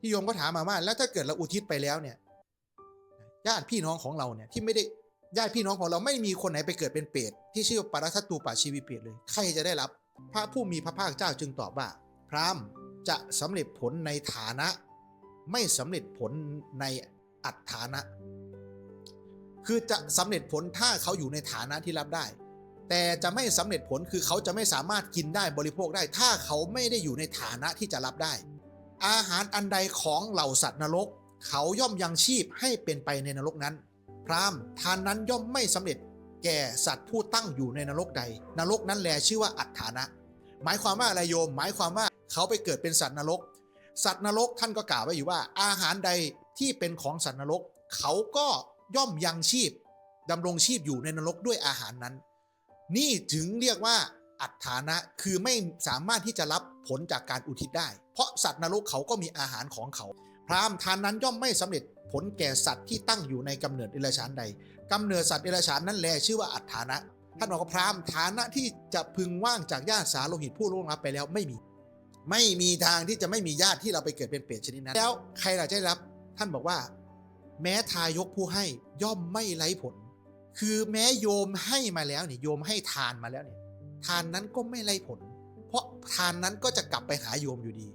ที่โยมก็ถามมาว่าแล้วถ้าเกิดเราอุทิศไปแล้วเนี่ยญาติพี่น้องของเราเนี่ยที่ไม่ได้ญาติพี่น้องของเราไม่มีคนไหนไปเกิดเป็นเปรตที่ชื่อปรัสตูปาชีวิเปรตเลย ใครจะได้รับ พระผู้มีพระภาคเจ้าจึงตอบว่า พราหมณ์จะสำเร็จผลในฐานะ ไม่สำเร็จผลในอัตฐานะ คือจะสำเร็จผลถ้าเขาอยู่ในฐานะที่รับได้ แต่จะไม่สำเร็จผลคือเขาจะไม่สามารถกินได้บริโภคได้ ถ้าเขาไม่ได้อยู่ในฐานะที่จะรับได้ อาหารอันใดของเหล่าสัตว์นรก เขาย่อมยังชีพให้เป็นไปในนรกนั้น พรามทานนั้นย่อมไม่สำเร็จ แก่สัตว์ผู้ตั้งอยู่ในนรกใด นรกนั้นแลชื่อว่าอัฏฐานะ หมายความว่าอะไรโยม หมายความว่าเขาไปเกิดเป็นสัตว์นรก สัตว์นรกท่านก็กล่าวไว้อยู่ว่า อาหารใดที่เป็นของสัตว์นรก เขาก็ย่อมยังชีพดำรงชีพอยู่ในนรกด้วยอาหารนั้น นี่ถึงเรียกว่า อัฐานะคือไม่สามารถที่จะรับผลจากการอุทิศได้ เพราะสัตว์นรกเขาก็มีอาหารของเขา พราหมณ์ทานนั้นย่อมไม่สำเร็จผลแก่สัตว์ที่ตั้งอยู่ในกำเนิดเดรัจฉานใดกำเนิดสัตว์เดรัจฉานนั้นแลชื่อว่าอัฐานะ ท่านบอกว่าพราหมณ์ฐานะที่จะพึงว่างจากญาติสาโลหิตผู้ล่วงลับไปแล้วไม่มี ไม่มีทางที่จะไม่มีญาติที่เราไปเกิดเป็นเปรตชนิดนั้น แล้วใครล่ะจะได้รับ ท่านบอกว่า แม้ทายกผู้ให้ย่อมไม่ไร้ผล คือแม้โยมให้มาแล้วเนี่ยโยมให้ทานมาแล้วเนี่ย ทานนั้นก็ไม่ไรผล เพราะทานนั้นก็จะกลับไปหาโยมอยู่ดี